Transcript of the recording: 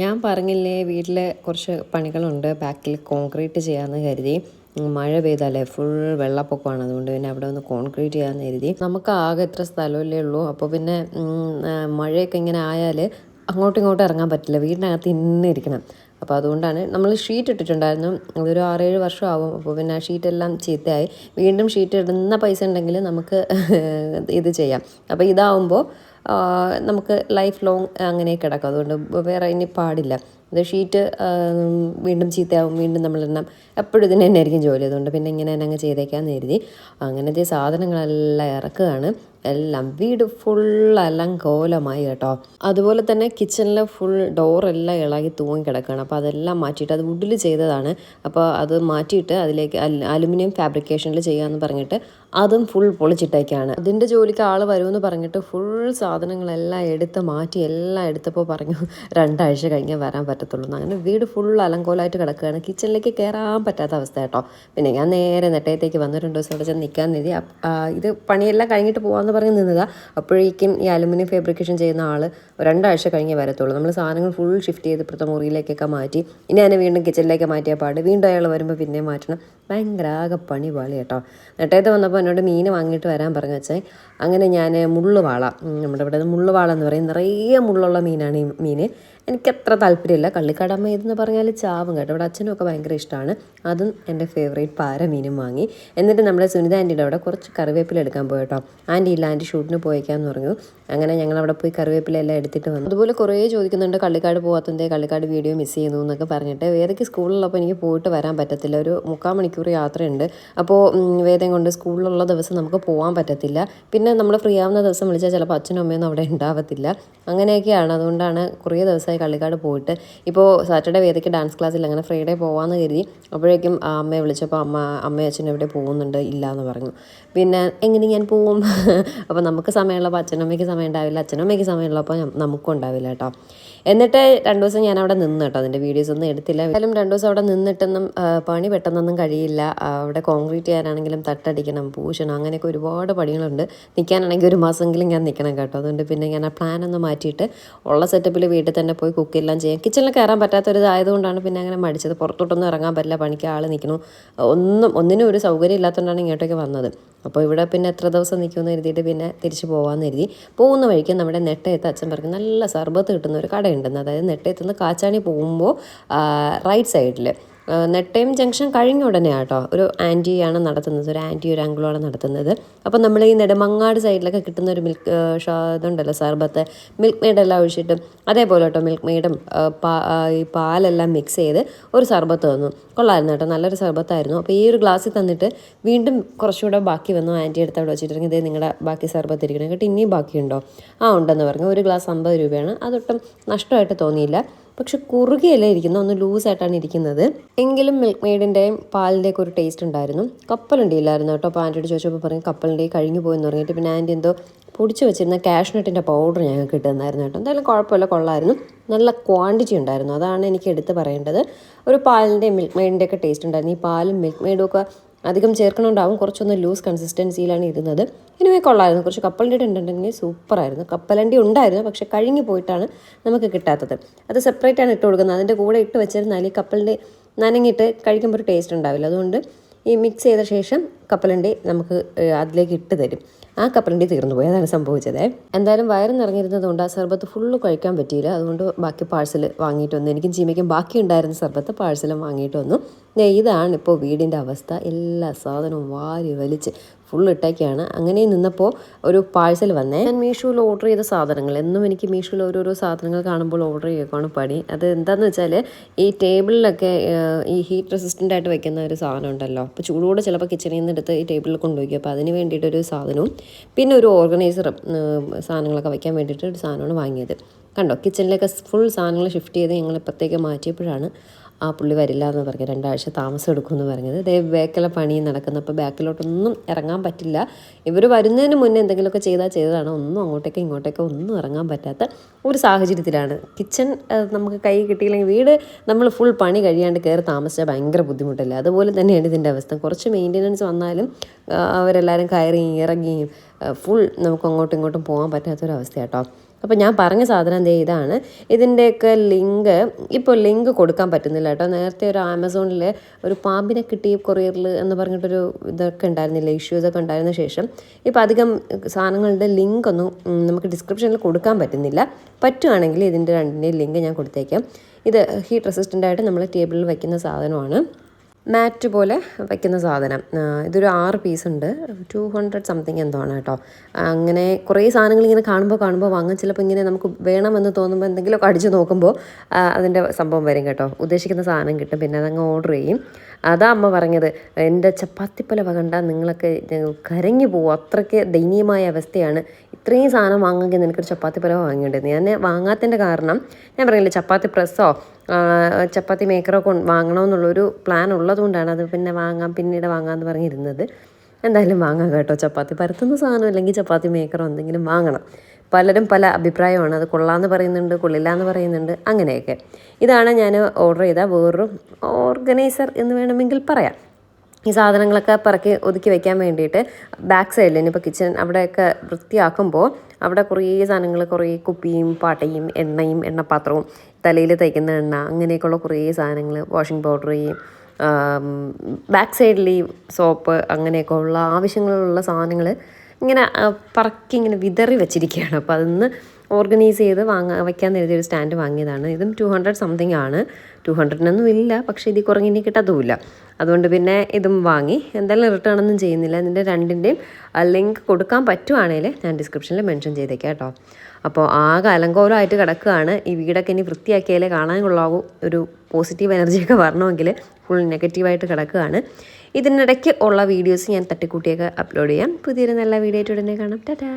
ഞാൻ പറഞ്ഞില്ലേ വീട്ടിൽ കുറച്ച് പണികളുണ്ട്. ബാക്കിൽ കോൺക്രീറ്റ് ചെയ്യാമെന്ന് കരുതി. മഴ പെയ്താലേ ഫുൾ വെള്ളപ്പൊക്കമാണ്. അതുകൊണ്ട് പിന്നെ അവിടെ ഒന്ന് കോൺക്രീറ്റ് ചെയ്യാമെന്ന് കരുതി. നമുക്ക് ആകെ എത്ര സ്ഥലമല്ലേ ഉള്ളൂ. അപ്പോൾ പിന്നെ മഴയൊക്കെ ഇങ്ങനെ ആയാൽ അങ്ങോട്ടും ഇങ്ങോട്ടും ഇറങ്ങാൻ പറ്റില്ല. വീടിനകത്ത് ഇന്ന് ഇരിക്കണം. അപ്പോൾ അതുകൊണ്ടാണ് നമ്മൾ ഷീറ്റ് ഇട്ടിട്ടുണ്ടായിരുന്നു. അതൊരു ആറേഴ് വർഷം ആവും. അപ്പോൾ പിന്നെ ആ ഷീറ്റെല്ലാം ചീത്തയായി. വീണ്ടും ഷീറ്റ് ഇടുന്ന പൈസ ഉണ്ടെങ്കിൽ നമുക്ക് ഇത് ചെയ്യാം. അപ്പോൾ ഇതാവുമ്പോൾ നമുക്ക് ലൈഫ് ലോങ് അങ്ങനെ കിടക്കും. അതുകൊണ്ട് വേറെ ഇനി പാടില്ല. ഇത് ഷീറ്റ് വീണ്ടും ചീത്തയാവും വീണ്ടും നമ്മളെണ്ണം എപ്പോഴും ഇതിന് തന്നെ ആയിരിക്കും ജോലി. അതുകൊണ്ട് പിന്നെ ഇങ്ങനെ തന്നെ അങ്ങ് ചെയ്തേക്കാന്ന് കരുതി. അങ്ങനത്തെ സാധനങ്ങളെല്ലാം ഇറക്കുകയാണ്. എല്ലാം വീട് ഫുൾ കോലമായി കേട്ടോ. അതുപോലെ തന്നെ കിച്ചണിലെ ഫുൾ ഡോറെല്ലാം ഇളകി തൂങ്ങി കിടക്കുകയാണ്. അപ്പോൾ അതെല്ലാം മാറ്റിയിട്ട് അത് വുഡിൽ ചെയ്തതാണ്. അപ്പോൾ അത് മാറ്റിയിട്ട് അതിലേക്ക് അലുമിനിയം ഫാബ്രിക്കേഷനിൽ ചെയ്യാമെന്ന് പറഞ്ഞിട്ട് അതും ഫുൾ പൊളിച്ചിട്ടേക്കാണ് അതിന്റെ ജോലിക്ക് ആൾ വരുമെന്ന് പറഞ്ഞിട്ട് ഫുൾ സാധനങ്ങളെല്ലാം എടുത്ത് മാറ്റി എല്ലാം എടുത്തപ്പോൾ പറഞ്ഞു രണ്ടാഴ്ച കഴിഞ്ഞാൽ വരാൻ പറ്റത്തുള്ളൂ അങ്ങനെ വീട് ഫുൾ അലങ്കോലമായിട്ട് കിടക്കുകയാണ്. കിച്ചണിലേക്ക് കയറാൻ പറ്റാത്ത അവസ്ഥ കേട്ടോ. പിന്നെ ഞാൻ നേരെ നെട്ടയത്തേക്ക് വന്ന് രണ്ട് ദിവസം അവിടെ ചെന്ന് നിൽക്കാൻ നിധി. ഇത് പണിയെല്ലാം കഴിഞ്ഞിട്ട് പോകാമെന്ന് പറഞ്ഞ് നിന്നതാ. അപ്പോഴേക്കും ഈ അലുമിനിയം ഫാബ്രിക്കേഷൻ ചെയ്യുന്ന ആൾ രണ്ടാഴ്ച കഴിഞ്ഞേ വരത്തുള്ളൂ. നമ്മൾ സാധനങ്ങൾ ഫുൾ ഷിഫ്റ്റ് ചെയ്ത് ഇപ്പുറത്തെ മുറിയിലേക്കൊക്കെ മാറ്റി. ഇനി അതിനെ വീണ്ടും കിച്ചണിലേക്ക് മാറ്റിയ പാട്. വീണ്ടും അയാൾ വരുമ്പോൾ പിന്നെ മാറ്റണം. ഭയങ്കര ആകെ പണി പാളി കേട്ടോ. നെട്ടയത്ത് വന്നപ്പോൾ എന്നോട് മീൻ വാങ്ങിയിട്ട് വരാൻ പറഞ്ഞു വെച്ചേ. അങ്ങനെ ഞാൻ മുള്ളുവാള നമ്മുടെ ഇവിടെ മുള്ളുവാള എന്ന് പറയും. നിറയെ മുള്ളുള്ള മീനാണ് ഈ മീൻ എനിക്കത്ര താല്പര്യമില്ല. കള്ളിക്കടമ എന്ന് പറഞ്ഞാൽ ചാവും കേട്ടോ. ഇവിടെ അച്ഛനും ഒക്കെ ഭയങ്കര ഇഷ്ടമാണ് അതും എന്റെ ഫേവറേറ്റ് പാര മീനും വാങ്ങി. എന്നിട്ട് നമ്മുടെ സുനിത ആന്റിയുടെ അവിടെ കുറച്ച് കറിവേപ്പില എടുക്കാൻ പോയി കേട്ടോ. ആന്റി ഇല്ല ആന്റി ഷൂട്ടിന് പോയേക്കാന്ന് പറഞ്ഞു. അങ്ങനെ ഞങ്ങൾ അവിടെ പോയി കറിവേപ്പില എല്ലാം എടുത്തിട്ട് വന്നു. അതുപോലെ കുറേ ചോദിക്കുന്നുണ്ട് കള്ളിക്കാട് പോകാത്തതിന്റെ കള്ളിക്കാട് വീഡിയോ മിസ് ചെയ്യുന്നു എന്നൊക്കെ പറഞ്ഞിട്ട് വേദയ്ക്ക് സ്കൂളിലുള്ളപ്പോൾ എനിക്ക് പോയിട്ട് വരാൻ പറ്റത്തില്ല. ഒരു മുക്കാൽ മണിക്കൂർ യാത്രയുണ്ട്. അപ്പോൾ വേദം കൊണ്ട് സ്കൂളിലുള്ള ദിവസം നമുക്ക് പോകാൻ പറ്റത്തില്ല. പിന്നെ നമ്മൾ ഫ്രീ ആവുന്ന ദിവസം വിളിച്ചാൽ ചിലപ്പോൾ അച്ഛനും അമ്മയൊന്നും അവിടെ ഉണ്ടാവത്തില്ല. അങ്ങനെയൊക്കെയാണ്. അതുകൊണ്ടാണ് കുറേ ദിവസമായി കള്ളിക്കാട് പോയിട്ട്. ഇപ്പോൾ സാറ്റർഡേ വേദയ്ക്ക് ഡാൻസ് ക്ലാസ്സിൽ അങ്ങനെ ഫ്രൈഡേ പോകാമെന്ന് കരുതി. അപ്പോഴേക്കും അമ്മയെ വിളിച്ചപ്പോൾ അമ്മ അമ്മയും അച്ഛനും എവിടെ പോകുന്നുണ്ട്? ഇല്ല എന്ന് പറഞ്ഞു. പിന്നെ എങ്ങനെ ഞാൻ പോവും? അപ്പോൾ നമുക്ക് സമയമുള്ളപ്പോൾ അച്ഛനമ്മയ്ക്ക് സമയം ഉണ്ടാവില്ല അച്ഛനും അമ്മയ്ക്ക് സമയം ഉള്ളപ്പോൾ നമുക്കും ഉണ്ടാവില്ല കേട്ടോ. എന്നിട്ട് രണ്ടു ദിവസം ഞാൻ അവിടെ നിന്ന് കേട്ടോ. അതിന്റെ വീഡിയോസ് ഒന്നും എടുത്തില്ല. എന്തായാലും രണ്ടു ദിവസം അവിടെ നിന്നിട്ടൊന്നും പണി പെട്ടെന്നൊന്നും കഴിയില്ല. അവിടെ കോൺക്രീറ്റ് ചെയ്യാനാണെങ്കിലും തട്ടടിക്കണം പൂശണം അങ്ങനെയൊക്കെ ഒരുപാട് പണികളുണ്ട്. നിൽക്കാനാണെങ്കിൽ ഒരു മാസമെങ്കിലും ഞാൻ നിൽക്കണം കേട്ടോ. അതുകൊണ്ട് പിന്നെ ഞാൻ ആ പ്ലാൻ ഒന്ന് മാറ്റിയിട്ട് ഉള്ള സെറ്റപ്പിൽ വീട്ടിൽ തന്നെ പോയി കുക്കെല്ലാം ചെയ്യാം. കിച്ചണിൽ കയറാൻ പറ്റാത്തൊരു ഇതായതുകൊണ്ടാണ് പിന്നെ അങ്ങനെ മടിച്ചത്. പുറത്തോട്ടൊന്നും ഇറങ്ങാൻ പറ്റില്ല. പണിക്ക് ആൾ നിൽക്കണു ഒന്നും ഒന്നിനും ഒരു സൗകര്യം ഇല്ലാത്തതുകൊണ്ടാണ് ഇങ്ങോട്ടേക്ക് വന്നത്. അപ്പോൾ ഇവിടെ പിന്നെ എത്ര ദിവസം നിൽക്കുമെന്ന് കരുതിയിട്ട് പിന്നെ തിരിച്ചു പോകാമെന്ന് കരുതി. പോകുന്ന വഴിക്ക് നമ്മുടെ നെട്ടയത്ത് അച്ഛൻ പറഞ്ഞു നല്ല സർബത്ത് കിട്ടുന്ന ഒരു കടയുണ്ടെന്ന് അതായത് നെട്ടയത്ത് നിന്ന് കാച്ചാണി പോകുമ്പോൾ റൈറ്റ് സൈഡിൽ നെട്ടയം ജംഗ്ഷൻ കഴിഞ്ഞ ഉടനെ കേട്ടോ ഒരു ആന്റിയാണ് നടത്തുന്നത്. ഒരു ആന്റി ഒരു അങ്കിളുമാണ് നടത്തുന്നത്. അപ്പോൾ നമ്മൾ ഈ നെടുമങ്ങാട് സൈഡിലൊക്കെ കിട്ടുന്ന ഒരു മിൽക്ക് ഇതുണ്ടല്ലോ സർബത്ത് മിൽക്ക് മെയ്ഡെല്ലാം ഒഴിച്ചിട്ട് അതേപോലെ കേട്ടോ മിൽക്ക് മെയ്ഡും ഈ പാലെല്ലാം മിക്സ് ചെയ്ത് ഒരു സർബത്ത് തന്നു. കൊള്ളായിരുന്നു കേട്ടോ നല്ലൊരു സർബത്തായിരുന്നു അപ്പോൾ ഈ ഒരു ഗ്ലാസ്സിൽ തന്നിട്ട് വീണ്ടും കുറച്ചുകൂടെ ബാക്കി വന്നു. ആന്റി എടുത്ത് അവിടെ വെച്ചിട്ടുണ്ടെങ്കിൽ ഇതേ നിങ്ങളുടെ ബാക്കി സർബത്ത് ഇരിക്കണം. കേട്ടോ ഇനിയും ബാക്കിയുണ്ടോ? ആ ഉണ്ടെന്ന് പറഞ്ഞു. ഒരു ഗ്ലാസ് അമ്പത് രൂപയാണ്. അതൊട്ടും നഷ്ടമായിട്ട് തോന്നിയില്ല. പക്ഷെ കുറുകിയല്ല ഇരിക്കുന്നത്? ഒന്ന് ലൂസായിട്ടാണ് ഇരിക്കുന്നത്. എങ്കിലും മിൽക്ക് മെയ്ഡിന്റെയും പാലിന്റെയൊക്കെ ഒരു ടേസ്റ്റ് ഉണ്ടായിരുന്നു. കപ്പലുണ്ടി ഇല്ലായിരുന്നു കേട്ടോ. അപ്പോൾ ആന്റിയോട് ചോദിച്ചപ്പോൾ പറഞ്ഞു കപ്പലിന്റെ കഴിഞ്ഞു പോയെന്ന് പറഞ്ഞിട്ട് പിന്നെ ആന്റി എന്തോ പൊടിച്ച് വെച്ചിരുന്ന കാഷ്നട്ടിന്റെ പൗഡർ ഞങ്ങൾക്ക് കിട്ടുന്നതായിരുന്നു കേട്ടോ. എന്തായാലും കുഴപ്പമില്ല കൊള്ളായിരുന്നു. നല്ല ക്വാണ്ടിറ്റി ഉണ്ടായിരുന്നു. അതാണ് എനിക്ക് എടുത്ത് പറയേണ്ടത്. ഒരു പാലിന്റെയും മിൽക്ക് മെയ്ഡിന്റെ ഒക്കെ ടേസ്റ്റ് ഉണ്ടായിരുന്നു. ഈ പാലും മിൽക്ക് മെയ്ഡും ഒക്കെ അധികം ചേർക്കണുണ്ടാവും കുറച്ചൊന്ന് ലൂസ് കൺസിസ്റ്റൻസിയിലാണ് ഇരുന്നത്. ഇനിവേ കൊള്ളായിരുന്നു. കുറച്ച് കപ്പലണ്ടി ഉണ്ടെങ്കിൽ സൂപ്പറായിരുന്നു. കപ്പലണ്ടി ഉണ്ടായിരുന്നു പക്ഷെ കഴിഞ്ഞു പോയിട്ടാണ് നമുക്ക് കിട്ടാത്തത്. അത് സെപ്പറേറ്റ് ഇട്ട് കൊടുക്കുന്നത്. അതിന്റെ കൂടെ ഇട്ട് വെച്ചിരുന്നാൽ ഈ കപ്പലിന്റെ നനങ്ങിയിട്ട് കഴിക്കുമ്പോൾ ഒരു ടേസ്റ്റ് ഉണ്ടാവില്ല. അതുകൊണ്ട് ഈ മിക്സ് ചെയ്ത ശേഷം കപ്പലണ്ടി നമുക്ക് അതിലേക്ക് ഇട്ട് തരും. ആ കപ്പലണ്ടി തീർന്നു പോയി. അതാണ് സംഭവിച്ചത്. എന്തായാലും വയറ് നിറഞ്ഞിരുന്നത് കൊണ്ട് ആ സർബത്ത് ഫുള്ള് കഴിക്കാൻ പറ്റിയില്ല. അതുകൊണ്ട് ബാക്കി പാഴ്സൽ വാങ്ങിയിട്ട് വന്നു. എനിക്കും ചീമയ്ക്കും ബാക്കി ഉണ്ടായിരുന്ന സർബത്ത് പാഴ്സലും വാങ്ങിയിട്ട് വന്നു. ഇതാണ് ഇപ്പോൾ വീടിന്റെ അവസ്ഥ. എല്ലാ സാധനവും വാരി വലിച്ച് ഫുൾ ഇട്ടേക്കാണ്. അങ്ങനെ നിന്നപ്പോൾ ഒരു പാഴ്സൽ വന്നേ. ഞാൻ മീഷോയിൽ ഓർഡർ ചെയ്ത സാധനങ്ങൾ. എന്നും എനിക്ക് മീഷോയിൽ ഓരോരോ സാധനങ്ങൾ കാണുമ്പോൾ ഓർഡർ ചെയ്യുകയാണ് പണി. അത് എന്താണെന്ന് വെച്ചാൽ ഈ ടേബിളിലൊക്കെ ഈ ഹീറ്റ് റെസിസ്റ്റന്റ് ആയിട്ട് വെക്കുന്ന ഒരു സാധനം ഉണ്ടല്ലോ. അപ്പോൾ ചൂടോടെ ചിലപ്പോൾ കിച്ചണിൽ നിന്ന് എടുത്ത് ഈ ടേബിളിൽ കൊണ്ടുപോയി അപ്പോൾ അതിന് വേണ്ടിയിട്ടൊരു സാധനവും പിന്നെ ഒരു ഓർഗനൈസറും സാധനങ്ങളൊക്കെ വയ്ക്കാൻ വേണ്ടിയിട്ട് ഒരു സാധനമാണ് വാങ്ങിയത്. കണ്ടോ കിച്ചണിലേക്ക് ഫുൾ സാധനങ്ങൾ ഷിഫ്റ്റ് ചെയ്ത് ഞങ്ങൾ ഇപ്പോഴത്തേക്ക് മാറ്റിയപ്പോഴാണ് ആ പുള്ളി വരില്ല എന്ന് പറഞ്ഞു രണ്ടാഴ്ച താമസം എടുക്കുമെന്ന് പറഞ്ഞത്. ദേ ബാക്കിലെ പണി നടക്കുന്നു. അപ്പോൾ ബാക്കിലോട്ടൊന്നും ഇറങ്ങാൻ പറ്റില്ല. ഇവർ വരുന്നതിന് മുന്നേ എന്തെങ്കിലുമൊക്കെ ചെയ്താൽ ചെയ്തതാണ്. ഒന്നും അങ്ങോട്ടേക്കോ ഇങ്ങോട്ടേക്കോ ഒന്നും ഇറങ്ങാൻ പറ്റാത്ത ഒരു സാഹചര്യത്തിലാണ്. കിച്ചൺ നമുക്ക് കൈ കിട്ടിയില്ലെങ്കിൽ വീട് നമ്മൾ ഫുൾ പണി കഴിയാണ്ട് കയറി താമസിച്ചാൽ ഭയങ്കര ബുദ്ധിമുട്ടല്ലേ? അതുപോലെ തന്നെയാണ് ഇതിന്റെ അവസ്ഥ. കുറച്ച് മെയിന്റനൻസ് വന്നാലും അവരെല്ലാവരും കയറി ഇറങ്ങിയും ഫുൾ നമുക്ക് അങ്ങോട്ടും ഇങ്ങോട്ടും പോകാൻ പറ്റാത്തൊരവസ്ഥ കേട്ടോ അപ്പോൾ ഞാൻ പറഞ്ഞ സാധനം ദേ ഇതാണ്. ഇതിന്റെയൊക്കെ ലിങ്ക് ഇപ്പോൾ ലിങ്ക് കൊടുക്കാൻ പറ്റുന്നില്ല കേട്ടോ. നേരത്തെ ഒരു ആമസോണിൽ ഒരു പാമ്പിനെ കിട്ടിയ കൊറിയറിൽ എന്ന് പറഞ്ഞിട്ടൊരു ഇതൊക്കെ ഉണ്ടായിരുന്നില്ല ഇഷ്യൂസ് ഒക്കെ ഉണ്ടായിരുന്ന ശേഷം. ഇപ്പോൾ അധികം സാധനങ്ങളുടെ ലിങ്ക് ഒന്നും നമുക്ക് ഡിസ്ക്രിപ്ഷനിൽ കൊടുക്കാൻ പറ്റുന്നില്ല. പറ്റുകയാണെങ്കിൽ ഇതിന്റെ രണ്ടിന്റെയും ലിങ്ക് ഞാൻ കൊടുത്തേക്കാം. ഇത് ഹീറ്റ് റെസിസ്റ്റന്റ് ആയിട്ട് നമ്മൾ ടേബിളിൽ വയ്ക്കുന്ന സാധനമാണ്. മാറ്റ് പോലെ വയ്ക്കുന്ന സാധനം. ഇതൊരു ആറ് പീസ് ഉണ്ട്. ടു ഹൺഡ്രഡ് സംതിങ് എന്തോ ആണ് കേട്ടോ. അങ്ങനെ കുറേ സാധനങ്ങൾ ഇങ്ങനെ കാണുമ്പോൾ കാണുമ്പോൾ വാങ്ങാൻ ചിലപ്പോൾ ഇങ്ങനെ നമുക്ക് വേണമെന്ന് തോന്നുമ്പോൾ എന്തെങ്കിലുമൊക്കെ അടിച്ച് നോക്കുമ്പോൾ അതിന്റെ സംഭവം വരും കേട്ടോ. ഉദ്ദേശിക്കുന്ന സാധനം കിട്ടും. പിന്നെ അതങ്ങ് ഓർഡർ ചെയ്യും. അതാ അമ്മ പറഞ്ഞത് എന്റെ ചപ്പാത്തിപ്പലവ വകണ്ട നിങ്ങളൊക്കെ കരഞ്ഞു പോകും അത്രയ്ക്ക് ദയനീയമായ അവസ്ഥയാണ്. ഇത്രയും സാധനം വാങ്ങുമെങ്കിൽ നിനക്കൊരു ചപ്പാത്തി പോലെ വാങ്ങേണ്ടത് ഞാൻ വാങ്ങാത്തതിന്റെ കാരണം ഞാൻ പറഞ്ഞില്ലേ ചപ്പാത്തി പ്രസ്സോ ചപ്പാത്തി മേക്കറോ കൊണ്ട് വാങ്ങണമെന്നുള്ളൊരു പ്ലാൻ ഉള്ളതുകൊണ്ടാണ് അത് പിന്നെ വാങ്ങാം പിന്നീട് വാങ്ങാമെന്ന് പറഞ്ഞിരുന്നത്. എന്തായാലും വാങ്ങാം കേട്ടോ. ചപ്പാത്തി പരത്തുന്ന സാധനം അല്ലെങ്കിൽ ചപ്പാത്തി മേക്കറോ എന്തെങ്കിലും വാങ്ങണം. പലരും പല അഭിപ്രായമാണ്. അത് കൊള്ളാമെന്ന് പറയുന്നുണ്ട് കൊള്ളില്ല എന്ന് പറയുന്നുണ്ട് അങ്ങനെയൊക്കെ. ഇതാണ് ഞാൻ ഓർഡർ ചെയ്ത വേറൊരു ഓർഗനൈസർ എന്ന് വേണമെങ്കിൽ പറയാം. ഈ സാധനങ്ങളൊക്കെ പറക്കി ഒതുക്കി വെക്കാൻ വേണ്ടിയിട്ട് ബാക്ക് സൈഡിൽ ഇനിയിപ്പോൾ കിച്ചൺ അവിടെയൊക്കെ വൃത്തിയാക്കുമ്പോൾ അവിടെ കുറേ സാധനങ്ങൾ കുറേ കുപ്പിയും പാട്ടയും എണ്ണയും എണ്ണപ്പാത്രവും തലയിൽ തയ്ക്കുന്ന എണ്ണ അങ്ങനെയൊക്കെയുള്ള കുറേ സാധനങ്ങൾ വാഷിംഗ് പൗഡർ ഈ ബാക്ക് സൈഡിൽ ഈ സോപ്പ് അങ്ങനെയൊക്കെ ഉള്ള ആവശ്യങ്ങളുള്ള സാധനങ്ങൾ ഇങ്ങനെ പറക്കി ഇങ്ങനെ വിതറി വെച്ചിരിക്കുകയാണ്. അപ്പോൾ അതൊന്ന് ഓർഗനൈസ് ചെയ്ത് വാങ്ങാൻ വയ്ക്കാൻ എഴുതിയ ഒരു സ്റ്റാൻഡ് വാങ്ങിയതാണ്. ഇതും ടു ഹൺഡ്രഡ് സംതിങ് ആണ്. ടു ഹൺഡ്രഡിനൊന്നും ഇല്ല പക്ഷേ ഇതിൽ കുറഞ്ഞ് ഇനി കിട്ടത്തുമില്ല. അതുകൊണ്ട് പിന്നെ ഇതും വാങ്ങി. എന്തായാലും റിട്ടേൺ ഒന്നും ചെയ്യുന്നില്ല. ഇതിന്റെ രണ്ടിന്റെയും ലിങ്ക് കൊടുക്കാൻ പറ്റുവാണെങ്കിൽ ഞാൻ ഡിസ്ക്രിപ്ഷനിൽ മെൻഷൻ ചെയ്തേക്കാം കേട്ടോ. അപ്പോൾ ആകെ അലങ്കോലമായിട്ട് കിടക്കുകയാണ്. ഈ വീടൊക്കെ ഇനി വൃത്തിയാക്കിയാലേ കാണാൻ കൊള്ളാവൂ ഒരു പോസിറ്റീവ് എനർജിയൊക്കെ വരണമെങ്കിൽ ഫുൾ നെഗറ്റീവായിട്ട് കിടക്കുകയാണ്. ഇതിനിടയ്ക്ക് ഉള്ള വീഡിയോസ് ഞാൻ തട്ടിക്കൂട്ടിയൊക്കെ അപ്ലോഡ് ചെയ്യാം. പുതിയൊരു നല്ല വീഡിയോ ആയിട്ട് ഉടനെ കാണാം. ടാറ്റാ!